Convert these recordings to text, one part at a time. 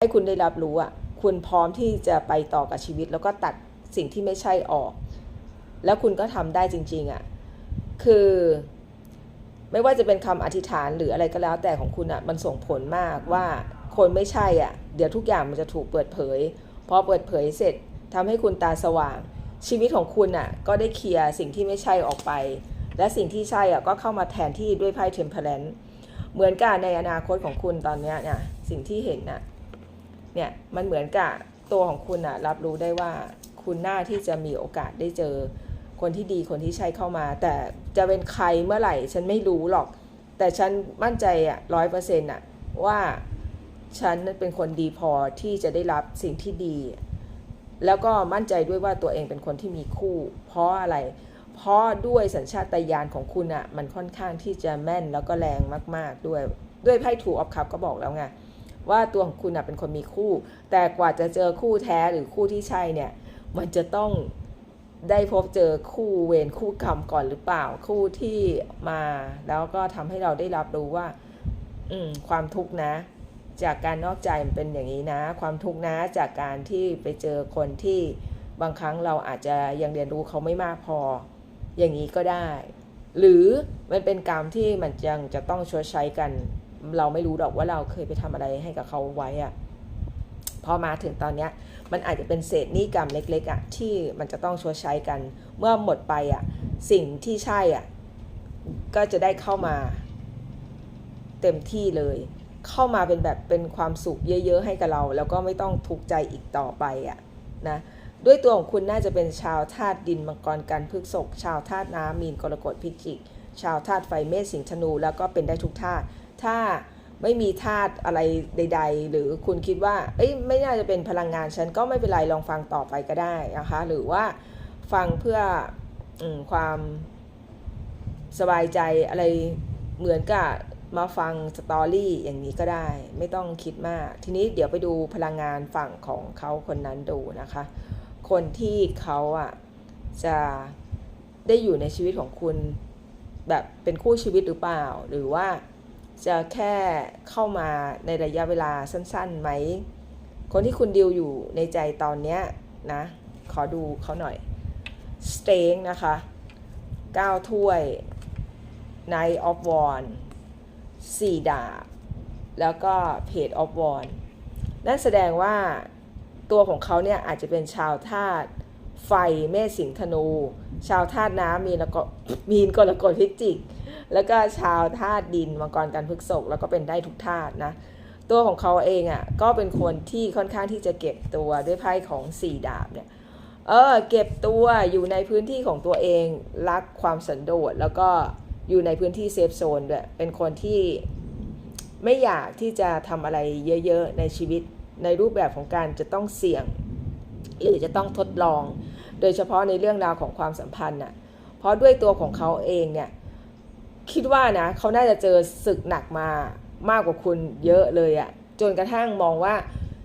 ให้คุณได้รับรู้อะคุณพร้อมที่จะไปต่อกับชีวิต แล้วก็ตัดสิ่งที่ไม่ใช่ออก แล้วคุณก็ทำได้จริงๆอะคือไม่ว่าจะเป็นคำอธิษฐานหรืออะไรก็แล้วแต่ของคุณอะมันส่งผลมากว่าคนไม่ใช่อะเดี๋ยวทุกอย่างมันจะถูกเปิดเผยพอเปิดเผยเสร็จทำให้คุณตาสว่าง ชีวิตของคุณอะก็ได้เคลียร์สิ่งที่ไม่ใช่ออกไป และสิ่งที่ใช่อะก็เข้ามาแทนที่ด้วยไพ่เทมเพลนเหมือนกันในอนาคตของคุณตอนเนี้ยเนี่ยสิ่งที่เห็นน่ะ เนี่ยมันเหมือนกับตัวของคุณอะรับรู้ได้ว่าคุณน่าที่จะมีโอกาสได้เจอคนที่ดีคนที่ใช่เข้ามา แต่จะเป็นใครเมื่อไหร่ ฉันไม่รู้หรอก แต่ฉันมั่นใจอะร้อยเปอร์เซ็นต์อะว่าฉันเป็นคนดีพอที่จะได้รับสิ่งที่ดี แล้วก็มั่นใจด้วยว่าตัวเองเป็นคนที่มีคู่ เพราะอะไร เพราะด้วยสัญชาตญาณของคุณอะมันค่อนข้างที่จะแม่นแล้วก็แรงมาก ๆ ด้วยด้วยไพ่ถูออฟคัพก็บอกแล้วไง ว่าตัวของคุณเป็นคนมีคู่ แต่กว่าจะเจอคู่แท้หรือคู่ที่ใช่เนี่ยมันจะต้องได้พบเจอคู่เวรคู่กรรมก่อนหรือเปล่าคู่ที่มา แล้วก็ทำให้เราได้รับรู้ว่า อืมความทุกข์นะ จากการนอกใจมันเป็นอย่างนี้นะ ความทุกข์นะจากการที่ไปเจอคนที่บางครั้งเราอาจจะยังเรียนรู้เขาไม่มากพอ อย่างนี้ก็ได้ หรือมันเป็นกรรมที่มันยังจะต้องชดใช้กัน เราไม่รู้หรอกว่าเราเคยไปทำอะไรให้กับเขาไว้อะพอมาถึงตอนเนี้ยมันอาจจะเป็นเศษหนี้กรรมเล็กๆอะที่มันจะต้องชดใช้กัน เมื่อหมดไปอะสิ่งที่ใช่อะก็จะได้เข้ามา เต็มที่เลย เข้ามาเป็นแบบเป็นความสุขเยอะๆให้กับเรา แล้วก็ไม่ต้องทุกข์ใจอีกต่อไปอะนะด้วยตัวของคุณน่าจะเป็นชาวธาตุดินมังกรกันพฤกษกชาวธาตุน้ำมีนกรกฎพิจิก ชาวธาตุไฟเมษสิงห์ธนูแล้วก็เป็นได้ทุกธาตุ ถ้าไม่มีธาตุอะไรใด ๆ หรือคุณคิดว่า เอ้ยไม่น่าจะเป็นพลังงานฉันก็ไม่เป็นไรลองฟังต่อไปก็ได้นะคะ หรือว่าฟังเพื่ออความสบายใจอะไรเหมือนกับมาฟังสตอรี่อย่างนี้ก็ได้ ไม่ต้องคิดมาก ทีนี้เดี๋ยวไปดูพลังงานฝั่งของเขาคนนั้นดูนะคะ คนที่เขาอะจะได้อยู่ในชีวิตของคุณแบบเป็นคู่ชีวิตหรือเปล่า หรือว่า จะแค่เข้ามาในระยะเวลาสั้นๆไหม คนที่คุณดิวอยู่ในใจตอนเนี้ยนะ ขอดูเขาหน่อยสเต็งนะคะ9ถ้วย Knight of w a n d 4ดาบ แล้วก็ Page of w a n d นั่นแสดงว่าตัวของเขาเนี่ยอาจจะเป็นชาวธาตุไฟเมษสิงธนู ชาวธาตุน้ำมีนแล้วก็มีนกรกฎพิจิก แล้วก็ชาวธาตุดินมังกรกันพฤกษกแล้วก็เป็นได้ทุกธาตุนะตัวของเขาเองอะ่ะก็เป็นคนที่ค่อนข้างที่จะเก็บตัวด้วยไพ่ของสี่ดาบเนี่ยเออเก็บตัวอยู่ในพื้นที่ของตัวเองรักความสันโดษแล้วก็อยู่ในพื้นที่เซฟโซนด้วยเป็นคนที่ไม่อยากที่จะทำอะไรเยอะๆในชีวิตในรูปแบบของการจะต้องเสี่ยง หรือจะต้องทดลอง โดยเฉพาะในเรื่องราวของความสัมพันธ์น่ะเพราะด้วยตัวของเขาเองเนี่ย คิดว่านะเขาน่าจะเจอศึกหนักมามากกว่าคุณเยอะเลยอะจนกระทั่งมองว่า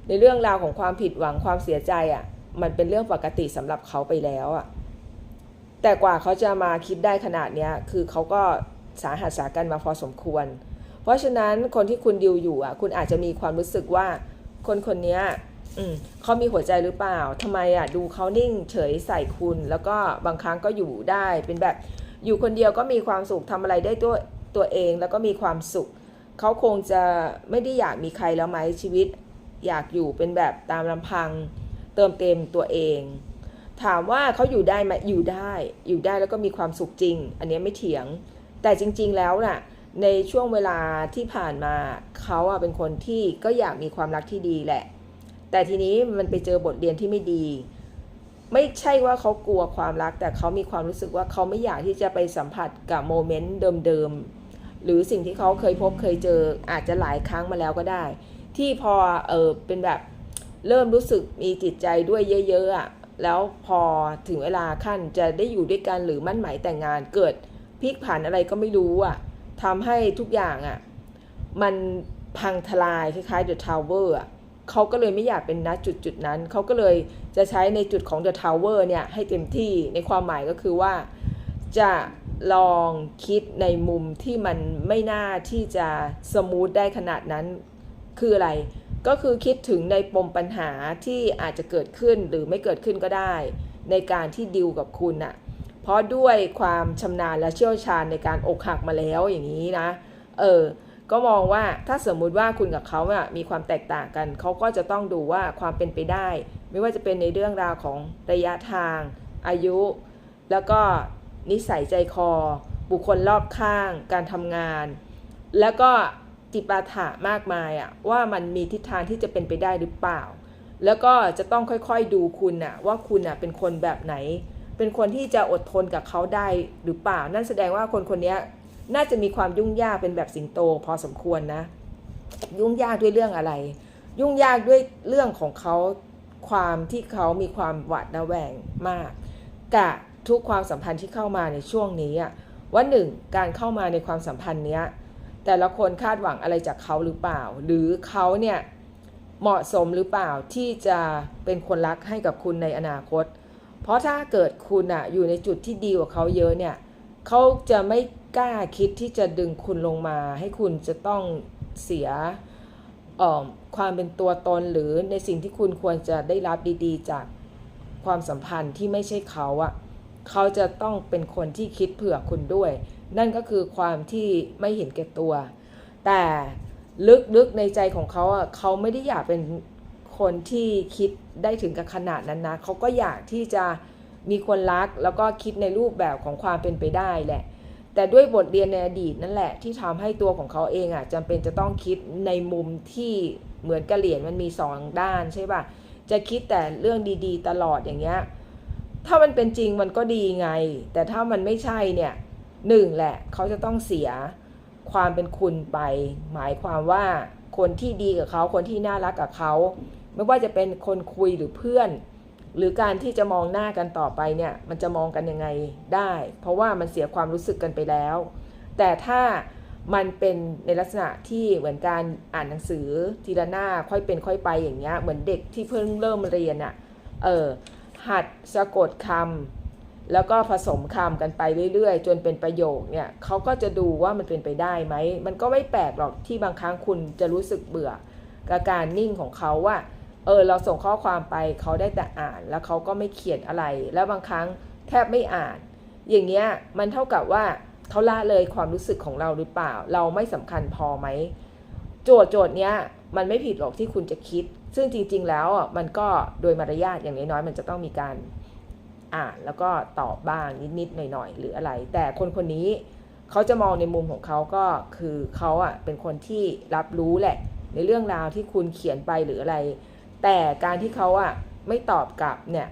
ในเรื่องราวของความผิดหวังความเสียใจอะมันเป็นเรื่องปกติสำหรับเขาไปแล้วอะแต่กว่าเขาจะมาคิดได้ขนาดเนี้ยคือเขาก็สาหัสสากันมาพอสมควร เพราะฉะนั้นคนที่คุณดิวอยู่อะ คุณอาจจะมีความรู้สึกว่า คนคนนี้เขามีหัวใจหรือเปล่าทำไมอะ ดูเขานิ่งเฉยใส่คุณ แล้วก็บางครั้งก็อยู่ได้เป็นแบบ อยู่คนเดียวก็มีความสุขทำอะไรได้ตัวตัวเองแล้วก็มีความสุข เขาคงจะไม่ได้อยากมีใครแล้วไหมชีวิต อยากอยู่เป็นแบบตามลำพัง เติมเต็มตัวเอง ถามว่าเขาอยู่ได้ไหมอยู่ได้ อยู่ได้แล้วก็มีความสุขจริง อันนี้ไม่เถียง แต่จริง ๆ แล้วน่ะในช่วงเวลาที่ผ่านมาเขาอะเป็นคนที่ก็อยากมีความรักที่ดีแหละ แต่ทีนี้มันไปเจอบทเรียนที่ไม่ดี ไม่ใช่ว่าเขากลัวความรัก แต่เขามีความรู้สึกว่าเขาไม่อยากที่จะไปสัมผัสกับโมเมนต์เดิมๆหรือสิ่งที่เขาเคยพบเคยเจออาจจะหลายครั้งมาแล้วก็ได้ ที่พอเออเป็นแบบเริ่มรู้สึกมีจิตใจด้วยเยอะๆอะแล้วพอถึงเวลาขั้นจะได้อยู่ด้วยกันหรือมั่นหมายแต่งงานเกิดพลิกผันอะไรก็ไม่รู้อะทำให้ทุกอย่างอะมันพังทลายคล้ายๆ The Tower อะ เขาก็เลยไม่อยากเป็นณจุดจุดนั้น เขาก็เลยจะใช้ในจุดของ The Tower เนี่ยให้เต็มที่ในความหมายก็คือว่าจะลองคิดในมุมที่มันไม่น่าที่จะสมูทได้ขนาดนั้นคืออะไร ก็คือคิดถึงในปมปัญหาที่อาจจะเกิดขึ้นหรือไม่เกิดขึ้นก็ได้ ในการที่ดิวกับคุณน่ะเพราะด้วยความชำนาญและเชี่ยวชาญในการอกหักมาแล้วอย่างนี้นะ เออ ก็มองว่าถ้าสมมุติว่าคุณกับเขาอะมีความแตกต่างกัน เขาก็จะต้องดูว่าความเป็นไปได้ ไม่ว่าจะเป็นในเรื่องราวของระยะทาง อายุ แล้วก็นิสัยใจคอ บุคคลรอบข้าง การทำงาน แล้วก็จิปาถะมากมายอะว่ามันมีทิศทางที่จะเป็นไปได้หรือเปล่า แล้วก็จะต้องค่อยๆดูคุณอะว่าคุณอะเป็นคนแบบไหน เป็นคนที่จะอดทนกับเขาได้หรือเปล่า นั่นแสดงว่าคนคนนี้ น่าจะมีความยุ่งยากเป็นแบบสิงโตพอสมควรนะ ยุ่งยากด้วยเรื่องอะไร ยุ่งยากด้วยเรื่องของเขาความที่เขามีความหวาดระแวงมากกับทุกความสัมพันธ์ที่เข้ามาในช่วงนี้อะว่าหนึ่งการเข้ามาในความสัมพันธ์เนี้ยแต่ละคนคาดหวังอะไรจากเขาหรือเปล่า หรือเขาเนี่ยเหมาะสมหรือเปล่าที่จะเป็นคนรักให้กับคุณในอนาคต เพราะถ้าเกิดคุณอะอยู่ในจุดที่ดีกว่าเขาเยอะเนี่ยเขาจะไม่ กล้าคิดที่จะดึงคุณลงมา ให้คุณจะต้องเสียความเป็นตัวตนหรือในสิ่งที่คุณควรจะได้รับดีๆ จากความสัมพันธ์ที่ไม่ใช่เขาอะเขาจะต้องเป็นคนที่คิดเผื่อคุณด้วย นั่นก็คือความที่ไม่เห็นแก่ตัว แต่ลึกๆในใจของเขาอะเขาไม่ได้อยากเป็นคนที่คิดได้ถึงกับขนาดนั้นนะเขาก็อยากที่จะมีคนรักแล้วก็คิดในรูปแบบของความเป็นไปได้แหละ แต่ด้วยบทเรียนในอดีตนั่นแหละที่ทำให้ตัวของเขาเองอะจำเป็นจะต้องคิดในมุมที่เหมือนกระเหรียญมันมีสองด้านใช่ป่ะจะคิดแต่เรื่องดีๆ ตลอดอย่างเงี้ยถ้ามันเป็นจริงมันก็ดีไง แต่ถ้ามันไม่ใช่เนี่ยหนึ่งแหละเขาจะต้องเสียความเป็นคุณไป หมายความว่าคนที่ดีกับเขาคนที่น่ารักกับเขา ไม่ว่าจะเป็นคนคุยหรือเพื่อน หรือการที่จะมองหน้ากันต่อไปเนี่ยมันจะมองกันยังไงได้ เพราะว่ามันเสียความรู้สึกกันไปแล้ว แต่ถ้ามันเป็นในลักษณะที่เหมือนการอ่านหนังสือทีละหน้าค่อยเป็นค่อยไปอย่างเงี้ยเหมือนเด็กที่เพิ่งเริ่มเรียนอะ่ะเออหัดสะกดคำแล้วก็ผสมคำกันไปเรื่อยๆ จนเป็นประโยคเนี่ยเขาก็จะดูว่ามันเป็นไปได้ไหมมันก็ไม่แปลกหรอกที่บางครั้งคุณจะรู้สึกเบื่อกับการนิ่งของเขาว่า เออเราส่งข้อความไปเขาได้แต่อ่าน แล้วเขาก็ไม่เขียนอะไร แล้วบางครั้งแทบไม่อ่าน อย่างเงี้ยมันเท่ากับว่าเขาละเลยความรู้สึกของเราหรือเปล่า เราไม่สำคัญพอไหมโจทย์โจทย์เนี้ยมันไม่ผิดหรอกที่คุณจะคิด ซึ่งจริง ๆ แล้วอะมันก็โดยมารยาทอย่างน้อยๆมันจะต้องมีการอ่านแล้วก็ตอบบ้างนิดๆหน่อยๆหรืออะไร แต่คนคนนี้เขาจะมองในมุมของเขาก็คือเขาอะเป็นคนที่รับรู้แหละ ในเรื่องราวที่คุณเขียนไปหรืออะไร แต่การที่เขาอะไม่ตอบกลับเนี่ย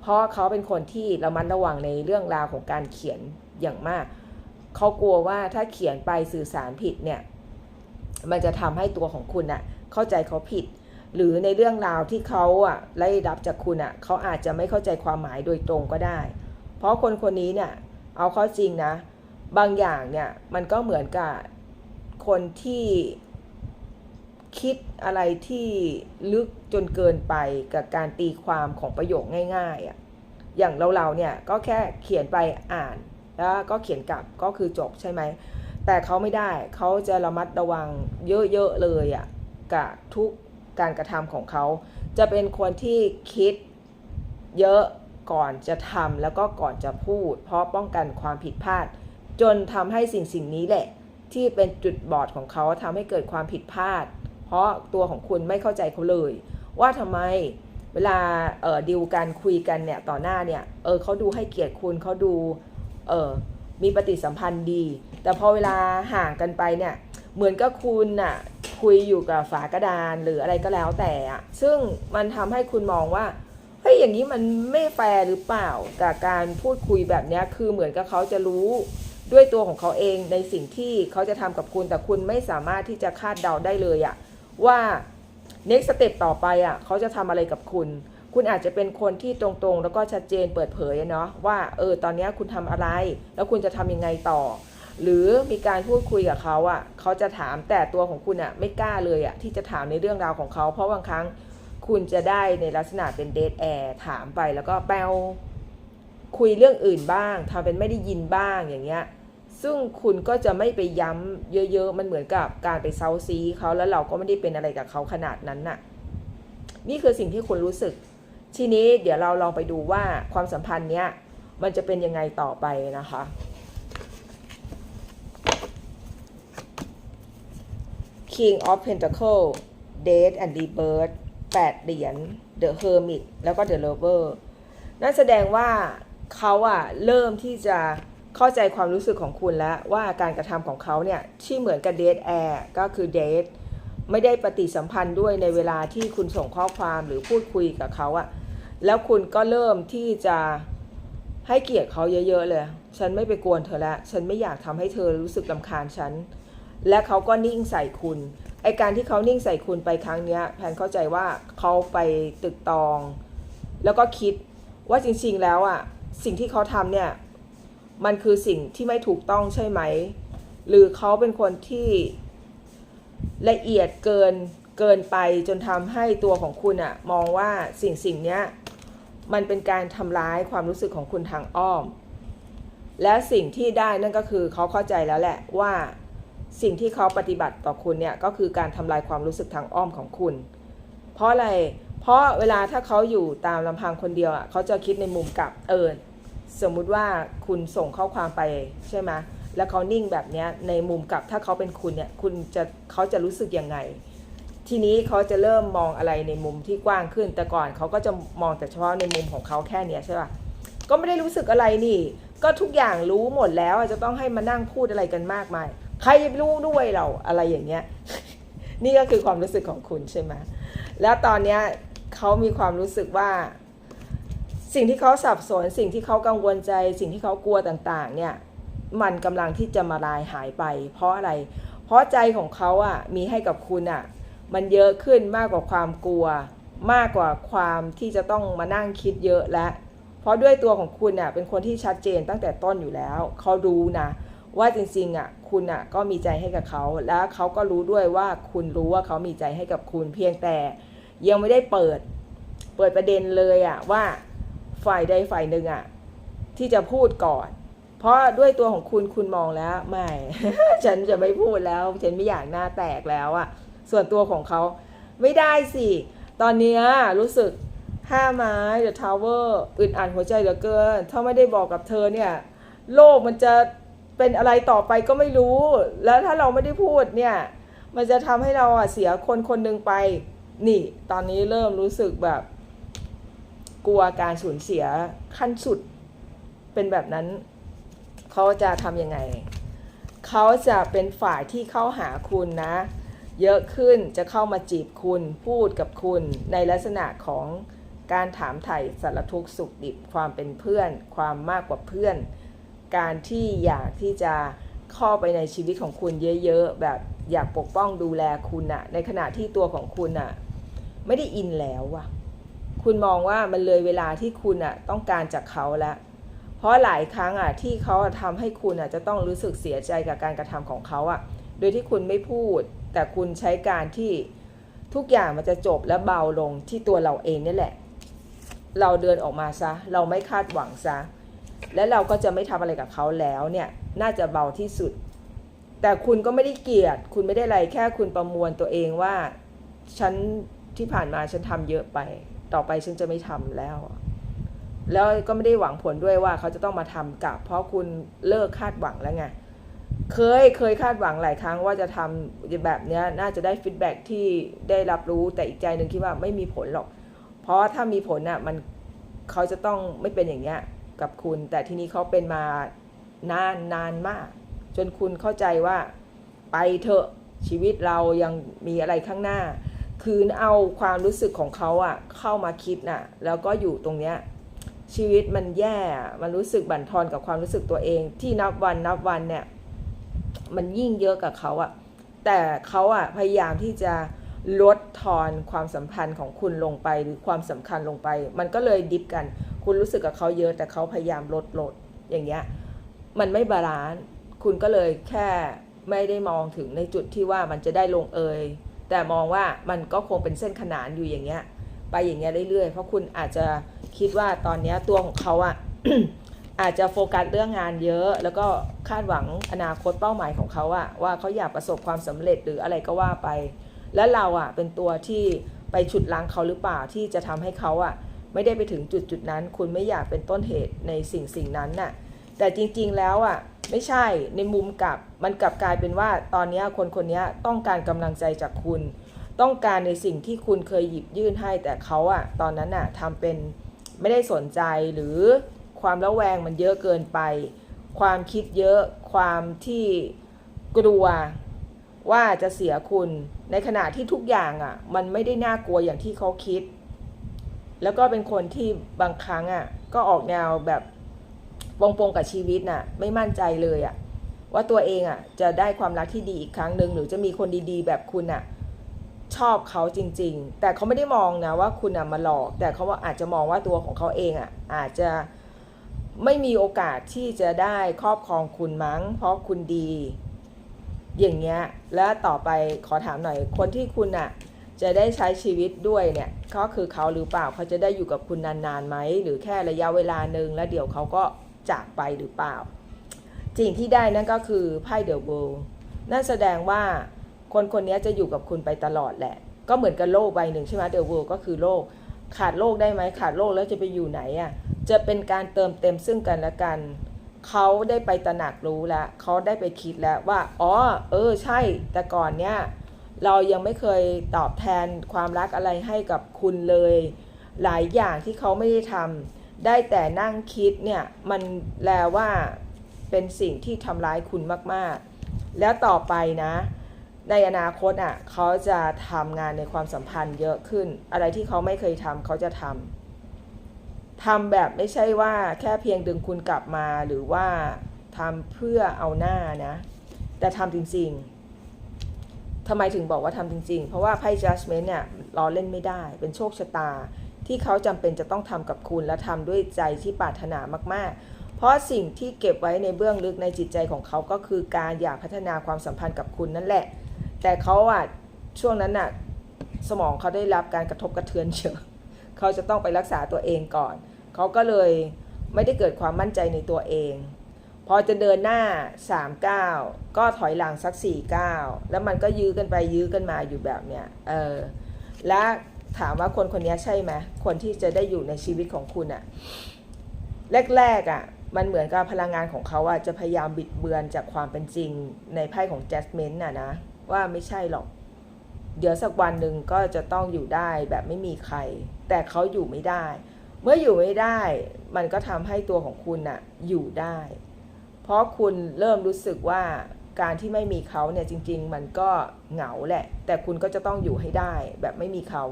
เพราะเขาเป็นคนที่ระมัดระวังในเรื่องราวของการเขียนอย่างมาก เขากลัวว่าถ้าเขียนไปสื่อสารผิดเนี่ย มันจะทำให้ตัวของคุณอะเข้าใจเขาผิด หรือในเรื่องราวที่เขาอะได้รับจากคุณอะเขาอาจจะไม่เข้าใจความหมายโดยตรงก็ได้ เพราะคนคนนี้เนี่ย เอาข้อจริงนะ บางอย่างเนี่ยมันก็เหมือนกับคนที่ คิดอะไรที่ลึกจนเกินไปกับการตีความของประโยคง่ายๆอะอย่างเราๆเนี่ยก็แค่เขียนไปอ่านแล้วก็เขียนกลับก็คือจบใช่ไหม แต่เขาไม่ได้เขาจะระมัดระวังเยอะๆเลยอะ่ะกับทุกการกระทำของเขา จะเป็นคนที่คิดเยอะก่อนจะทำแล้วก็ก่อนจะพูด เพราะป้องกันความผิดพลาด จนทำให้สิ่งสิ่งนี้แหละ ที่เป็นจุดบอดของเขาทำให้เกิดความผิดพลาด ราะตัวของคุณไม่เข้าใจเขาเลย ว่าทำไมเวลาเออดิวกันคุยกันเนี่ยต่อหน้าเนี่ยเออเขาดูให้เกียรติคุณเขาดูเออมีปฏิสัมพันธ์ดี แต่พอเวลาห่างกันไปเนี่ยเหมือนกับคุณน่ะคุยอยู่กับฝากระดานหรืออะไรก็แล้วแต่อะซึ่งมันทำให้คุณมองว่าเฮ้ยอย่างนี้มันไม่แฟร์หรือเปล่ากับการพูดคุยแบบนี้คือเหมือนกับเขาจะรู้ด้วยตัวของเขาเองในสิ่งที่เขาจะทำกับคุณแต่คุณไม่สามารถที่จะคาดเดาได้เลยอะ ว่า next step ต่อไปอะเขาจะทำอะไรกับคุณ คุณอาจจะเป็นคนที่ตรงๆ แล้วก็ชัดเจนเปิดเผยเนาะว่าเออตอนนี้คุณทำอะไร แล้วคุณจะทำยังไงต่อ หรือมีการพูดคุยกับเขาอะเขาจะถามแต่ตัวของคุณอะไม่กล้าเลยอะที่จะถามในเรื่องราวของเขาเพราะบางครั้งคุณจะได้ในลักษณะเป็นเดทแอร์ถามไปแล้วก็แปลคุยเรื่องอื่นบ้างทำเป็นไม่ได้ยินบ้างอย่างเงี้ย ซึ่งคุณก็จะไม่ไปย้ำเยอะ ๆ มันเหมือนกับการไปเซาซีเขาแล้วเราก็ไม่ได้เป็นอะไรกับเขาขนาดนั้นน่ะ นี่คือสิ่งที่คุณรู้สึก ทีนี้เดี๋ยวเราลองไปดูว่าความสัมพันธ์เนี้ยมันจะเป็นยังไงต่อไปนะคะ King of Pentacle Death and Rebirth 8เหรียญ The Hermit แล้วก็ The Lover นั่นแสดงว่าเขาอะเริ่มที่จะ เข้าใจความรู้สึกของคุณแล้วว่าการกระทำของเขาเนี่ยที่เหมือนกับ Dead Air ก็คือ Dead ไม่ได้ปฏิสัมพันธ์ด้วยในเวลาที่คุณส่งข้อความหรือพูดคุยกับเขาอะแล้วคุณก็เริ่มที่จะให้เกียรติเขาเยอะ ๆ เลย ฉันไม่ไปกวนเธอแล้ว ฉันไม่อยากทำให้เธอรู้สึกลำคาญฉัน และเขาก็นิ่งใส่คุณ ไอการที่เขานิ่งใส่คุณไปครั้งเนี้ยแพนเข้าใจว่าเขาไปตึกตอง แล้วก็คิดว่าจริงๆแล้วอะสิ่งที่เขาทำเนี่ย มันคือสิ่งที่ไม่ถูกต้องใช่ไหม หรือเขาเป็นคนที่ละเอียดเกินเกินไปจนทำให้ตัวของคุณอะมองว่าสิ่งสิ่งเนี้ยมันเป็นการทำร้ายความรู้สึกของคุณทางอ้อม และสิ่งที่ได้นั่นก็คือเขาเข้าใจแล้วแหละว่าสิ่งที่เขาปฏิบัติต่อคุณเนี่ยก็คือการทำลายความรู้สึกทางอ้อมของคุณ เพราะอะไร เพราะเวลาถ้าเขาอยู่ตามลำพังคนเดียวอะเขาจะคิดในมุมกลับเออ สมมุติว่าคุณส่งข้อความไปใช่ไหมแล้วเขานิ่งแบบนี้ในมุมกลับถ้าเขาเป็นคุณเนี่ยคุณจะเขาจะรู้สึกยังไง ทีนี้เขาจะเริ่มมองอะไรในมุมที่กว้างขึ้นแต่ก่อนเขาก็จะมองแต่เฉพาะในมุมของเขาแค่เนี้ยใช่ป่ะก็ไม่ได้รู้สึกอะไรนี่ ก็ทุกอย่างรู้หมดแล้วจะต้องให้มานั่งพูดอะไรกันมากมาย ใครจะรู้ด้วยเราอะไรอย่างเงี้ยนี่ก็คือความรู้สึกของคุณใช่ไหมแล้วตอนเนี้ยเขามีความรู้สึกว่า สิ่งที่เขาสับสนสิ่งที่เขากังวลใจ สิ่งที่เขากลัวต่างๆ เนี่ย มันกำลังที่จะมาลายหายไป เพราะอะไร เพราะใจของเขาอะมีให้กับคุณอะ มันเยอะขึ้นมากกว่าความกลัว มากกว่าความที่จะต้องมานั่งคิดเยอะและ เพราะด้วยตัวของคุณอะเป็นคนที่ชัดเจนตั้งแต่ต้นอยู่แล้วเขารู้นะว่าจริงๆอะคุณอะก็มีใจให้กับเขา แล้วเขาก็รู้ด้วยว่าคุณรู้ว่าเขามีใจให้กับคุณเพียงแต่ ยังไม่ได้เปิด เปิดประเด็นเลยอะว่า ฝ่ายใดฝ่ายหนึ่งอะที่จะพูดก่อน เพราะด้วยตัวของคุณคุณมองแล้วไม่ ฉันจะไม่พูดแล้ว ฉันไม่อยากหน้าแตกแล้วอะส่วนตัวของเขาไม่ได้สิ ตอนนี้รู้สึกห้าไม้เดอะทาวเวอร์อึดอัดหัวใจเหลือเกิน ถ้าไม่ได้บอกกับเธอเนี่ย โลกมันจะเป็นอะไรต่อไปก็ไม่รู้ แล้วถ้าเราไม่ได้พูดเนี่ย มันจะทำให้เราอะเสียคนคนหนึ่งไป นี่ ตอนนี้เริ่มรู้สึกแบบ กลัวการสูญเสียขั้นสุดเป็นแบบนั้น เขาจะทำยังไง เขาจะเป็นฝ่ายที่เข้าหาคุณนะ เยอะขึ้นจะเข้ามาจีบคุณพูดกับคุณ ในลักษณะของการถามไถ่สารทุกข์สุขดิบความเป็นเพื่อน ความมากกว่าเพื่อน การที่อยากที่จะเข้าไปในชีวิตของคุณเยอะๆ แบบอยากปกป้องดูแลคุณอะในขณะที่ตัวของคุณอะไม่ได้อินแล้วอะ คุณมองว่ามันเลยเวลาที่คุณอะต้องการจากเขาแล้ว เพราะหลายครั้งอะที่เขาทำให้คุณอะจะต้องรู้สึกเสียใจกับการกระทำของเขาอะโดยที่คุณไม่พูด แต่คุณใช้การที่ทุกอย่างมันจะจบและเบาลงที่ตัวเราเองนี่แหละ เราเดินออกมาซะ เราไม่คาดหวังซะ และเราก็จะไม่ทำอะไรกับเขาแล้วเนี่ย น่าจะเบาที่สุด แต่คุณก็ไม่ได้เกลียด คุณไม่ได้อะไรแค่คุณประมวลตัวเองว่า ฉันที่ผ่านมาฉันทำเยอะไป ต่อไปฉันจะไม่ทำแล้ว แล้วก็ไม่ได้หวังผลด้วยว่าเขาจะต้องมาทำกลับ เพราะคุณเลิกคาดหวังแล้วไงเคยเคยคาดหวังหลายครั้งว่าจะทำแบบเนี้ยน่าจะได้ฟีดแบ็กที่ได้รับรู้แต่อีกใจหนึ่งคิดว่าไม่มีผลหรอก เพราะถ้ามีผลน่ะมันเขาจะต้องไม่เป็นอย่างเงี้ยกับคุณ แต่ทีนี้เขาเป็นมานานนานมาก จนคุณเข้าใจว่าไปเถอะชีวิตเรายังมีอะไรข้างหน้า คืนเอาความรู้สึกของเขาอะเข้ามาคิดน่ะ แล้วก็อยู่ตรงเนี้ยชีวิตมันแย่ มันรู้สึกบั่นทอนกับความรู้สึกตัวเอง ที่นับวันนับวันเนี่ย มันยิ่งเยอะกับเขาอะแต่เขาอะพยายามที่จะลดทอนความสัมพันธ์ของคุณลงไปหรือความสำคัญลงไป มันก็เลยดิฟกัน คุณรู้สึกกับเขาเยอะแต่เขาพยายามลดลดอย่างเงี้ย มันไม่บาลานซ์ คุณก็เลยแค่ไม่ได้มองถึงในจุดที่ว่ามันจะได้ลงเอย แต่มองว่ามันก็คงเป็นเส้นขนานอยู่อย่างเงี้ย ไปอย่างเงี้ยเรื่อยๆ เพราะคุณอาจจะคิดว่าตอนนี้ตัวของเขาอะอาจจะโฟกัสเรื่องงานเยอะ แล้วก็คาดหวังอนาคตเป้าหมายของเขาอะว่าเขาอยากประสบความสำเร็จหรืออะไรก็ว่าไป แล้วเราอะเป็นตัวที่ไปฉุดล้างเขาหรือเปล่าที่จะทำให้เขาอะไม่ได้ไปถึงจุดจุดๆนั้น คุณไม่อยากเป็นต้นเหตุในสิ่งสิ่งนั้นน่ะแต่จริงๆแล้วอะ ไม่ใช่ในมุมกลับมันกลับกลายเป็นว่าตอนนี้คนคนนี้ต้องการกำลังใจจากคุณ ต้องการในสิ่งที่คุณเคยหยิบยื่นให้แต่เขาอะตอนนั้นอะทำเป็นไม่ได้สนใจหรือความระแวงมันเยอะเกินไป ความคิดเยอะความที่กลัวว่าจะเสียคุณ ในขณะที่ทุกอย่างอะ มันไม่ได้น่ากลัวอย่างที่เขาคิด แล้วก็เป็นคนที่บางครั้งอะ ก็ออกแนวแบบ ปงปงกับชีวิตน่ะ ไม่มั่นใจเลยอะว่าตัวเองอะจะได้ความรักที่ดีอีกครั้งหนึ่งหรือจะมีคนดีๆ แบบคุณอะชอบเขาจริง ๆ แต่เขาไม่ได้มองนะว่าคุณอะมาหลอก แต่เขาว่าอาจจะมองว่าตัวของเขาเองอะอาจจะไม่มีโอกาสที่จะได้ครอบครองคุณมั้ง เพราะคุณดี อย่างเงี้ย แล้วต่อไปขอถามหน่อยคนที่คุณอะจะได้ใช้ชีวิตด้วยเนี่ยก็คือเขาหรือเปล่าเขาจะได้อยู่กับคุณนานๆไหมหรือแค่ระยะเวลาหนึ่งแล้วเดี๋ยวเขาก็ จากไปหรือเปล่าสิ่งที่ได้นั่นก็คือไพ่เดอะเวิลด์นั่นแสดงว่าคนคนนี้จะอยู่กับคุณไปตลอดแหละ ก็เหมือนกับโลกใบหนึ่งใช่ไหมเดอะเวิลด์ก็คือโลก ขาดโลกได้ไหมขาดโลกแล้วจะไปอยู่ไหนอะจะเป็นการเติมเต็มซึ่งกันและกันเขาได้ไปตระหนักรู้แล้วเขาได้ไปคิดแล้วว่า อ๋อ เออ ใช่ แต่ก่อนเนี้ยเรายังไม่เคยตอบแทนความรักอะไรให้กับคุณเลย หลายอย่างที่เขาไม่ได้ทำ ได้แต่นั่งคิดเนี่ยมันแปลว่าเป็นสิ่งที่ทำร้ายคุณมากๆ แล้วต่อไปนะ ในอนาคตอะเขาจะทำงานในความสัมพันธ์เยอะขึ้น อะไรที่เขาไม่เคยทำเขาจะทำทำแบบไม่ใช่ว่าแค่เพียงดึงคุณกลับมาหรือว่าทำเพื่อเอาหน้านะ แต่ทำจริงๆทำไมถึงบอกว่าทำจริงๆ เพราะว่าไพ่ judgment เนี่ยล้อเล่นไม่ได้ เป็นโชคชะตา ที่เขาจำเป็นจะต้องทำกับคุณและทำด้วยใจที่ปรารถนามาก ๆ เพราะสิ่งที่เก็บไว้ในเบื้องลึกในจิตใจของเขาก็คือการอยากพัฒนาความสัมพันธ์กับคุณนั่นแหละ แต่เขาอะช่วงนั้นน่ะสมองเขาได้รับการกระทบกระเทือนเยอะเขาจะต้องไปรักษาตัวเองก่อน เขาก็เลยไม่ได้เกิดความมั่นใจในตัวเอง พอจะเดินหน้า3ก้าก็ถอยหลังสัก4ก้าแล้วมันก็ยื้อกันไปยื้อกันมาอยู่แบบเนี้ย เออ และ ถามว่าคนคนนี้ใช่ไหมคนที่จะได้อยู่ในชีวิตของคุณอะแรกๆอะมันเหมือนกับพลังงานของเขาอะจะพยายามบิดเบือนจากความเป็นจริงในไพ่ของ Judgment น่ะนะ ว่าไม่ใช่หรอก เดี๋ยวสักวันหนึ่งก็จะต้องอยู่ได้แบบไม่มีใคร แต่เขาอยู่ไม่ได้ เมื่ออยู่ไม่ได้ มันก็ทำให้ตัวของคุณน่ะอยู่ได้ เพราะคุณเริ่มรู้สึกว่าการที่ไม่มีเขาเนี่ยจริง ๆ มันก็เหงาแหละ แต่คุณก็จะต้องอยู่ให้ได้แบบไม่มีเขา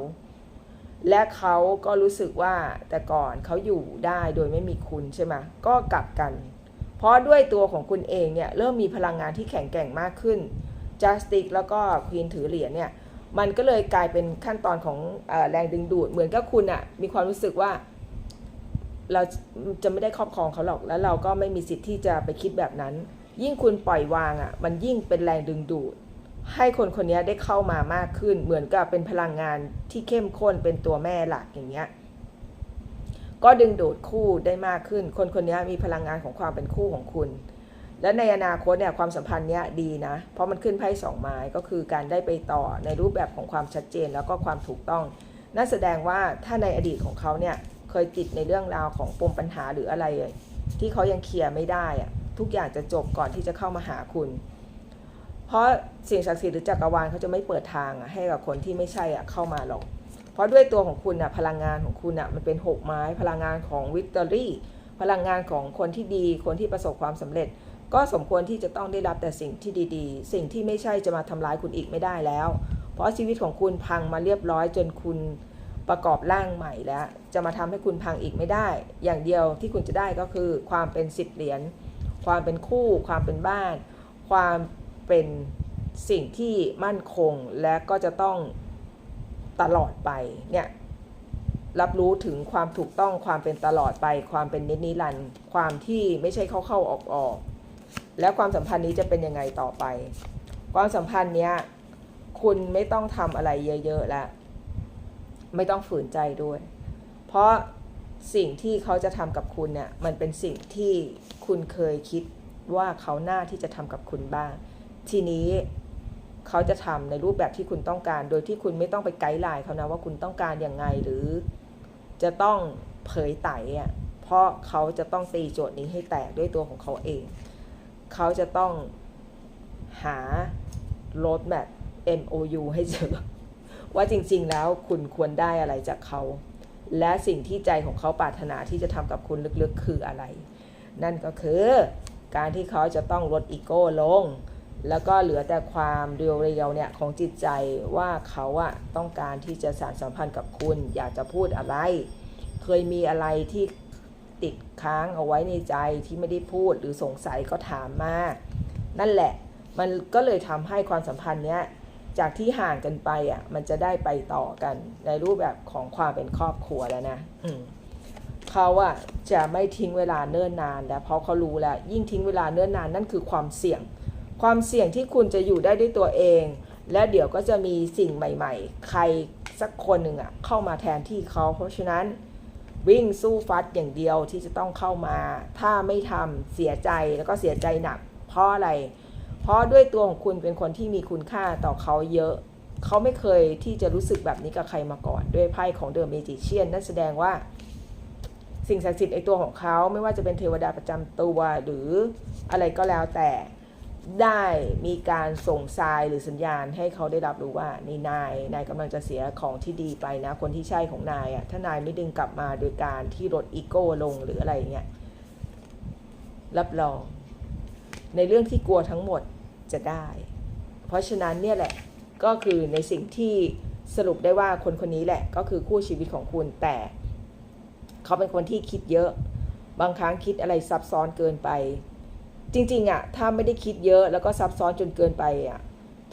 และเขาก็รู้สึกว่าแต่ก่อนเขาอยู่ได้โดยไม่มีคุณใช่ไหมก็กลับกัน เพราะด้วยตัวของคุณเองเนี่ยเริ่มมีพลังงานที่แข็งแกร่งมากขึ้นจัสติกแล้วก็ควีนถือเหรียญเนี่ยมันก็เลยกลายเป็นขั้นตอนของอแรงดึงดูดเหมือนกับคุณอะมีความรู้สึกว่า เราจะไม่ได้ครอบครองเขาหรอกแล้วเราก็ไม่มีสิทธิ์ที่จะไปคิดแบบนั้น ยิ่งคุณปล่อยวางอะมันยิ่งเป็นแรงดึงดูด ให้คนคนนี้ได้เข้ามามากขึ้น เหมือนกับเป็นพลังงานที่เข้มข้นเป็นตัวแม่หลักอย่างเงี้ยก็ดึงดูดคู่ได้มากขึ้น คนคนนี้มีพลังงานของความเป็นคู่ของคุณ และในอนาคตเนี่ยความสัมพันธ์เนี้ยดีนะ เพราะมันขึ้นไพ่สองไม้ก็คือการได้ไปต่อในรูปแบบของความชัดเจนแล้วก็ความถูกต้องนั่นแสดงว่าถ้าในอดีตของเขาเนี่ยเคยติดในเรื่องราวของปมปัญหาหรืออะไร ที่เขายังเคลียร์ไม่ได้อะทุกอย่างจะจบก่อนที่จะเข้ามาหาคุณ เพราะสิ่งศักดิ์สิทธิ์หรือจักรวาลเขาจะไม่เปิดทางให้กับคนที่ไม่ใช่อะเข้ามาหรอกเพราะด้วยตัวของคุณอะพลังงานของคุณอะมันเป็นหกไม้ พลังงานของวิกตอรี่พลังงานของคนที่ดีคนที่ประสบความสำเร็จ ก็สมควรที่จะต้องได้รับแต่สิ่งที่ดีๆ สิ่งที่ไม่ใช่จะมาทำร้ายคุณอีกไม่ได้แล้ว เพราะชีวิตของคุณพังมาเรียบร้อยจนคุณประกอบร่างใหม่แล้ว จะมาทำให้คุณพังอีกไม่ได้ อย่างเดียวที่คุณจะได้ก็คือความเป็นสิบเหรียญความเป็นคู่ ความเป็นบ้าน ความ เป็นสิ่งที่มั่นคงและก็จะต้องตลอดไปเนี่ยรับรู้ถึงความถูกต้องความเป็นตลอดไป ความเป็นนิจนิรันด์ความที่ไม่ใช่เข้าเข้าออกออกๆแล้วความสัมพันธ์นี้จะเป็นยังไงต่อไป ความสัมพันธ์เนี้ยคุณไม่ต้องทำอะไรเยอะๆแล้วไม่ต้องฝืนใจด้วย เพราะสิ่งที่เขาจะทำกับคุณเนี่ยมันเป็นสิ่งที่คุณเคยคิดว่าเขาหน้าที่จะทำกับคุณบ้าง ทีนี้เขาจะทำในรูปแบบที่คุณต้องการ โดยที่คุณไม่ต้องไปไกด์ไลน์เขานะว่าคุณต้องการอย่างไงหรือจะต้องเผยไตอะเพราะเขาจะต้องตีโจทย์นี้ให้แตกด้วยตัวของเขาเอง เขาจะต้องหา road map MOU ให้เจอ ว่าจริงๆแล้วคุณควรได้อะไรจากเขา และสิ่งที่ใจของเขาปรารถนาที่จะทำกับคุณลึกๆคืออะไร นั่นก็คือการที่เขาจะต้องลดอีโก้ลง แล้วก็เหลือแต่ความเรียวๆเนี่ยของจิตใจว่าเขาอะต้องการที่จะสานสัมพันธ์กับคุณ อยากจะพูดอะไร เคยมีอะไรที่ติดค้างเอาไว้ในใจที่ไม่ได้พูดหรือสงสัยก็ถามมา นั่นแหละ มันก็เลยทำให้ความสัมพันธ์เนี้ยจากที่ห่างกันไปอะ มันจะได้ไปต่อกันในรูปแบบของความเป็นครอบครัวแล้วนะอืเขาอะจะไม่ทิ้งเวลาเนิ่นนานแล้วเพราะเขารู้แล้วยิ่งทิ้งเวลาเนิ่นนานนั่นคือความเสี่ยง ความเสี่ยงที่คุณจะอยู่ได้ด้วยตัวเอง และเดี๋ยวก็จะมีสิ่งใหม่ ๆ ใครสักคนหนึ่งอะเข้ามาแทนที่เขาเพราะฉะนั้นวิ่งสู้ฟัดอย่างเดียวที่จะต้องเข้ามา ถ้าไม่ทำเสียใจแล้วก็เสียใจหนัก เพราะอะไร เพราะด้วยตัวของคุณเป็นคนที่มีคุณค่าต่อเขาเยอะ เขาไม่เคยที่จะรู้สึกแบบนี้กับใครมาก่อน ด้วยไพ่ของเดอะเมจิเชียนนั่นแสดงว่า สิ่งศักดิ์สิทธิ์ในตัวของเขาไม่ว่าจะเป็นเทวดาประจำตัวหรืออะไรก็แล้วแต่ ได้มีการส่งทรายหรือสัญญาณให้เขาได้รับรู้ว่านี่นายนายกำลังจะเสียของที่ดีไปนะ คนที่ใช่ของนายอะ่ะถ้านายไม่ดึงกลับมาโดยการที่ลดอีโก้ลงหรืออะไรเงี้ยรับรอง ในเรื่องที่กลัวทั้งหมดจะได้ เพราะฉะนั้นเนี่ยแหละก็คือในสิ่งที่สรุปได้ว่าคนคนนี้แหละก็คือคู่ชีวิตของคุณแต่ เขาเป็นคนที่คิดเยอะ บางครั้งคิดอะไรซับซ้อนเกินไป จริงๆอะถ้าไม่ได้คิดเยอะแล้วก็ซับซ้อนจนเกินไปอะ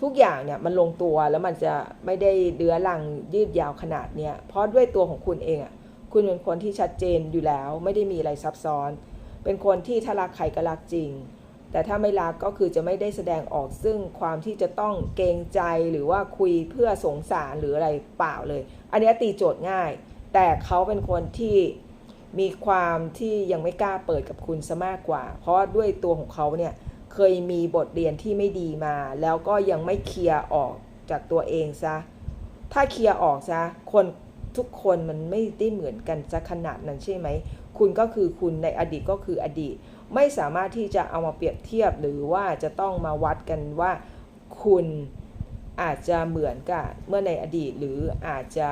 ทุกอย่างเนี่ยมันลงตัวแล้วมันจะไม่ได้เดื้อรังยืดยาวขนาดเนี้ยเพราะด้วยตัวของคุณเองอะคุณเป็นคนที่ชัดเจนอยู่แล้ว ไม่ได้มีอะไรซับซ้อน เป็นคนที่ถ้ารักใครก็รักจริง แต่ถ้าไม่รักก็คือจะไม่ได้แสดงออกซึ่งความที่จะต้องเกรงใจหรือว่าคุยเพื่อสงสารหรืออะไรเปล่าเลย อันนี้ตีโจทย์ง่าย แต่เขาเป็นคนที่ มีความที่ยังไม่กล้าเปิดกับคุณซะมากกว่า เพราะด้วยตัวของเขาเนี่ยเคยมีบทเรียนที่ไม่ดีมา แล้วก็ยังไม่เคลียร์ออกจากตัวเองซะ ถ้าเคลียร์ออกซะ คนทุกคนมันไม่ได้เหมือนกันซะขนาดนั้นใช่ไหม คุณก็คือคุณในอดีตก็คืออดีต ไม่สามารถที่จะเอามาเปรียบเทียบหรือว่าจะต้องมาวัดกันว่าคุณอาจจะเหมือนกับเมื่อในอดีตหรืออาจจะ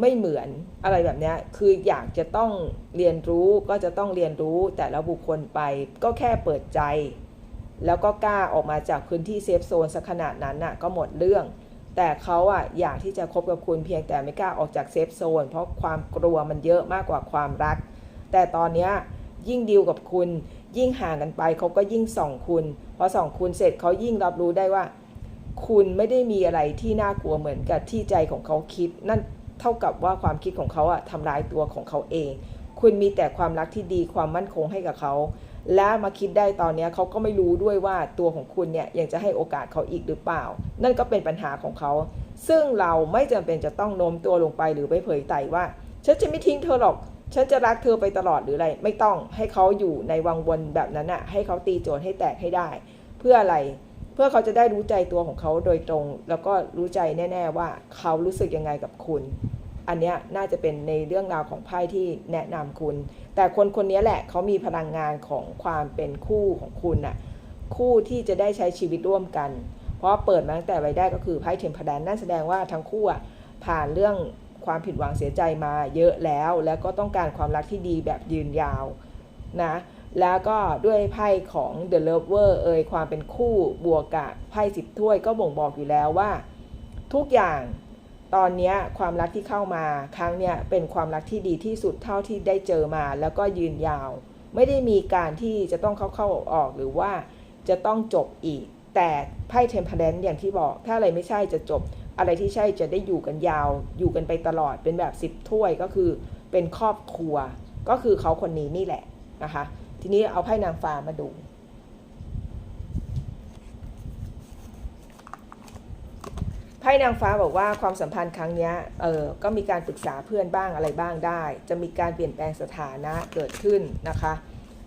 ไม่เหมือนอะไรแบบนี้คืออยากจะต้องเรียนรู้ก็จะต้องเรียนรู้แต่ละบุคคลไปก็แค่เปิดใจ แล้วก็กล้าออกมาจากพื้นที่เซฟโซนสักขนาดนั้นน่ะก็หมดเรื่อง แต่เขาอะอยากที่จะคบกับคุณเพียงแต่ไม่กล้าออกจากเซฟโซนเพราะความกลัวมันเยอะมากกว่าความรัก แต่ตอนนี้ยยิ่งดีลกับคุณ ยิ่งห่างกันไปเขาก็ยิ่งส่องคุณพอส่องคุณเสร็จเขายิ่งรับรู้ได้ว่าคุณไม่ได้มีอะไรที่น่ากลัวเหมือนกับที่ใจของเขาคิด นั่น เท่ากับว่าความคิดของเขาอะทำร้ายตัวของเขาเอง คุณมีแต่ความรักที่ดีความมั่นคงให้กับเขา และมาคิดได้ตอนนี้เขาก็ไม่รู้ด้วยว่าตัวของคุณเนี่ยยังจะให้โอกาสเขาอีกหรือเปล่า นั่นก็เป็นปัญหาของเขา ซึ่งเราไม่จำเป็นจะต้องโน้มตัวลงไปหรือไปเผยไตว่า ฉันจะไม่ทิ้งเธอหรอก ฉันจะรักเธอไปตลอดหรืออะไร ไม่ต้องให้เขาอยู่ในวังวนแบบนั้นอะให้เขาตีโจทย์ให้แตกให้ได้ เพื่ออะไร เพื่อเขาจะได้รู้ใจตัวของเขาโดยตรง แล้วก็รู้ใจแน่ ๆ ว่าเขารู้สึกยังไงกับคุณ อันนี้น่าจะเป็นในเรื่องราวของไพ่ที่แนะนำคุณ แต่คนคนนี้แหละเขามีพลังงานของความเป็นคู่ของคุณน่ะคู่ที่จะได้ใช้ชีวิตร่วมกัน เพราะเปิดมาตั้งแต่ไว้ได้ก็คือไพ่เทมเพลนนั่นแสดงว่าทั้งคู่อะผ่านเรื่องความผิดหวังเสียใจมาเยอะแล้ว แล้วก็ต้องการความรักที่ดีแบบยืนยาวนะ แล้วก็ด้วยไพ่ของ The Lover เอ่ยความเป็นคู่บวกกับไพ่สิบถ้วยก็บ่งบอกอยู่แล้วว่า ทุกอย่างตอนนี้ความรักที่เข้ามาครั้งเนี้ยเป็นความรักที่ดีที่สุดเท่าที่ได้เจอมา แล้วก็ยืนยาว ไม่ได้มีการที่จะต้องเข้าเข้าออกออกหรือว่าจะต้องจบอีก แต่ไพ่เทมเพลนอย่างที่บอก ถ้าอะไรไม่ใช่จะจบ อะไรที่ใช่จะได้อยู่กันยาว อยู่กันไปตลอดเป็นแบบสิบถ้วยก็คือเป็นครอบครัว ก็คือเขาคนนี้นี่แหละนะคะ ทีนี้เอาไพ่นางฟ้ามาดู ไพ่นางฟ้าบอกว่าความสัมพันธ์ครั้งนี้เออก็มีการปรึกษาเพื่อนบ้างอะไรบ้างได้ จะมีการเปลี่ยนแปลงสถานะเกิดขึ้นนะคะ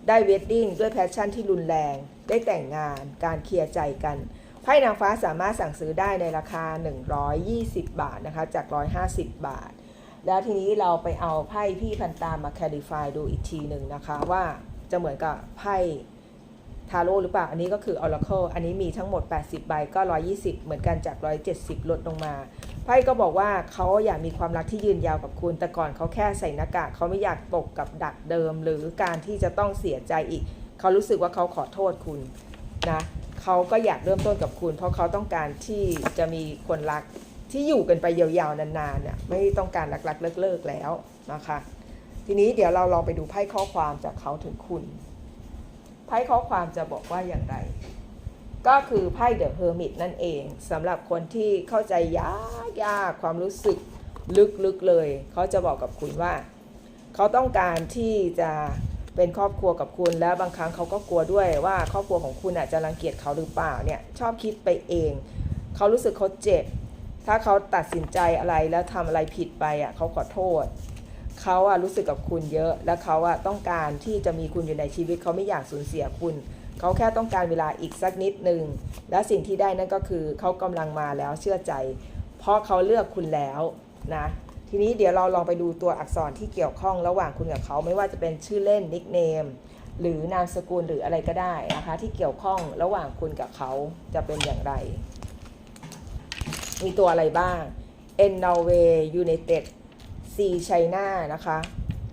ได้เวดดิ้งด้วยแพชชั่นที่รุนแรง ได้แต่งงาน การเคลียร์ใจกันไพ่นางฟ้าสามารถสั่งซื้อได้ในราคา 120 บาทนะคะ จาก 150 บาท แล้วทีนี้เราไปเอาไพ่พี่พันตามมาแคลิฟายดูอีกทีหนึ่งนะคะว่า จะเหมือนกับไพ่ทาโร่หรือเปล่า อันนี้ก็คือ Oracle อันนี้มีทั้งหมด 80 ใบก็ 120 เหมือนกันจาก 170 ลดลงมา ไพ่ก็บอกว่าเขาอยากมีความรักที่ยืนยาวกับคุณ แต่ก่อนเขาแค่ใส่หน้ากากเขาไม่อยากตกกับดักเดิม หรือการที่จะต้องเสียใจอีก เขารู้สึกว่าเขาขอโทษคุณนะเขาก็อยากเริ่มต้นกับคุณ เพราะเขาต้องการที่จะมีคนรักที่อยู่กันไปยาวๆนานๆเนี่ยไม่ต้องการรักๆเลิกๆแล้วนะคะ ทีนี้เดี๋ยวเราลองไปดูไพ่ข้อความจากเขาถึงคุณ ไพ่ข้อความจะบอกว่าอย่างไร ก็คือไพ่เดอะเฮอร์มิตนั่นเองสำหรับคนที่เข้าใจยากยากความรู้สึกลึกๆเลย เขาจะบอกกับคุณว่า เขาต้องการที่จะเป็นครอบครัวกับคุณแล้วบางครั้งเขาก็กลัวด้วยว่าครอบครัวของคุณอาจจะรังเกียจเขาหรือเปล่าเนี่ยชอบคิดไปเอง เขารู้สึกเขาเจ็บ ถ้าเขาตัดสินใจอะไรแล้วทำอะไรผิดไปอะเขาขอโทษ เขาอะรู้สึกกับคุณเยอะ และเขาอะต้องการที่จะมีคุณอยู่ในชีวิตเขาไม่อยากสูญเสียคุณ เขาแค่ต้องการเวลาอีกสักนิดหนึ่งและสิ่งที่ได้นั่นก็คือเขากำลังมาแล้วเชื่อใจ เพราะเขาเลือกคุณแล้วนะทีนี้เดี๋ยวเราลองไปดูตัวอักษรที่เกี่ยวข้องระหว่างคุณกับเขาไม่ว่าจะเป็นชื่อเล่นนิกเนมหรือนามสกุลหรืออะไรก็ได้นะคะ ที่เกี่ยวข้องระหว่างคุณกับเขาจะเป็นอย่างไร มีตัวอะไรบ้าง N Norway United C China นะคะ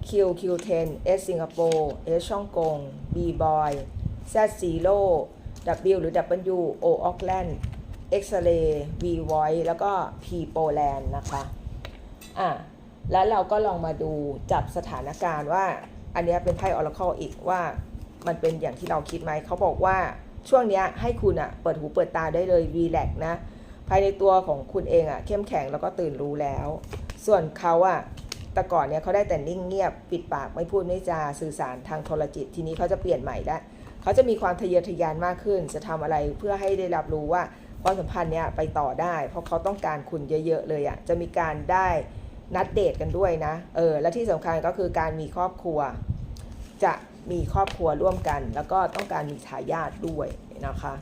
Q Q10 S Singapore S ช่องกง B Boy Z Zero W หรือ W O Auckland X-ray V Voice แล้วก็ P Poland นะคะอะแล้วเราก็ลองมาดูจับสถานการณ์ว่า อันนี้เป็นไพ่ Oracle อีกว่ามันเป็นอย่างที่เราคิดไหม เขาบอกว่าช่วงนี้ให้คุณอะเปิดหูเปิดตาได้เลยรีแลกนะ ภายในตัวของคุณเองอะเข้มแข็งแล้วก็ตื่นรู้แล้ว ส่วนเขาอะ แต่ก่อนเนี่ยเขาได้แต่นิ่งเงียบปิดปากไม่พูดไม่จาสื่อสารทางโทรจิต ทีนี้เขาจะเปลี่ยนใหม่แล้วเขาจะมีความทะเยอทะยานมากขึ้น จะทำอะไรเพื่อให้ได้รับรู้ว่าความสัมพันธ์เนี้ยไปต่อได้ เพราะเขาต้องการคุณเยอะ ๆ เลยอะจะมีการได้นัดเดทกันด้วยนะเออและที่สำคัญก็คือการมีครอบครัว จะมีครอบครัวร่วมกัน แล้วก็ต้องการมีทายาทด้วยนะคะ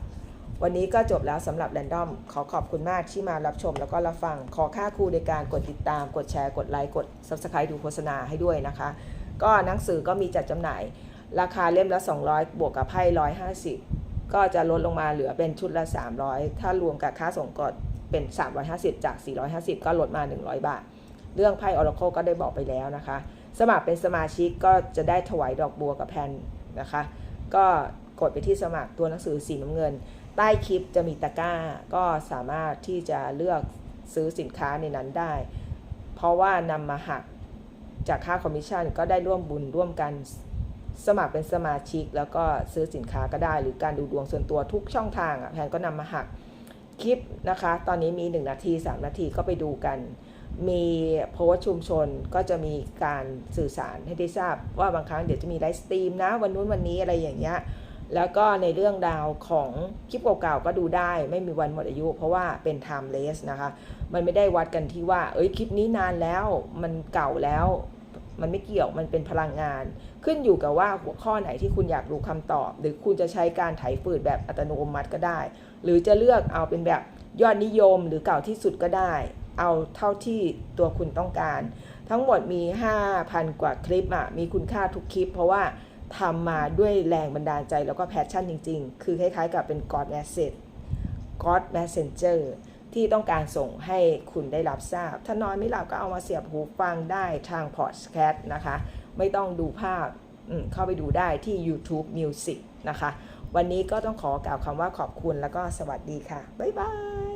วันนี้ก็จบแล้วสำหรับ r รนดอมขอขอบคุณมากที่มารับชมแล้วก็รับฟัง ขอค่าครูในการกดติดตาม กดแชร์ กดไลค์ กด Subscribe ดูโฆษณาให้ด้วยนะคะ ก็หนังสือก็มีจัดจำหน่าย ราคาเล่มละ 200 บวกกับไพ่150 ก็จะลดลงมาเหลือเป็นชุดละ 300 ถ้ารวมกับค่าส่งก็เป็น 350 จาก 450 ก็ลดมา 100 บาท เรื่องไพ่ Oracle ก็ได้บอกไปแล้วนะคะ สมัครเป็นสมาชิกก็จะได้ถวายดอกบัวกับแผ่นนะคะ ก็กดไปที่สมัครตัวหนังสือสีน้ำเงิน ใต้คลิปจะมีตะกร้า ก็สามารถที่จะเลือกซื้อสินค้าในนั้นได้ เพราะว่านำมาหักจากค่าคอมมิชชั่นก็ได้ร่วมบุญร่วมกันสมัครเป็นสมาชิก แล้วก็ซื้อสินค้าก็ได้ หรือการดูดวงส่วนตัวทุกช่องทางอะแพนก็นำมาหักคลิปนะคะ ตอนนี้มี 1 นาที 3 นาทีก็ไปดูกัน มีโพสชุมชนก็จะมีการสื่อสารให้ได้ทราบว่าบางครั้งเดี๋ยวจะมีไลฟ์สตรีมนะ วันนู้นวันนี้อะไรอย่างเงี้ย แล้วก็ในเรื่องราวของคลิปเก่าๆก็ดูได้ ไม่มีวันหมดอายุ เพราะว่าเป็น timeless นะคะ มันไม่ได้วัดกันที่ว่า เอ้ยคลิปนี้นานแล้วมันเก่าแล้ว มันไม่เกี่ยวมันเป็นพลังงาน ขึ้นอยู่กับว่าหัวข้อไหนที่คุณอยากรู้คำตอบ หรือคุณจะใช้การไถฝืดแบบอัตโนมัติก็ได้ หรือจะเลือกเอาเป็นแบบยอดนิยมหรือเก่าที่สุดก็ได้ เอาเท่าที่ตัวคุณต้องการ ทั้งหมดมี 5,000 กว่าคลิปอะมีคุณค่าทุกคลิป เพราะว่า ทำมาด้วยแรงบันดาลใจแล้วก็แพชชั่นจริง ๆ คือคล้ายๆ กับเป็น God Message God Messenger ที่ต้องการส่งให้คุณได้รับทราบ ถ้านอนไม่หลับก็เอามาเสียบหูฟังได้ทางพอดแคสต์นะคะ ไม่ต้องดูภาพเข้าไปดูได้ที่ YouTube Music นะคะ วันนี้ก็ต้องขอกล่าวคำว่าขอบคุณแล้วก็สวัสดีค่ะ บ๊ายบาย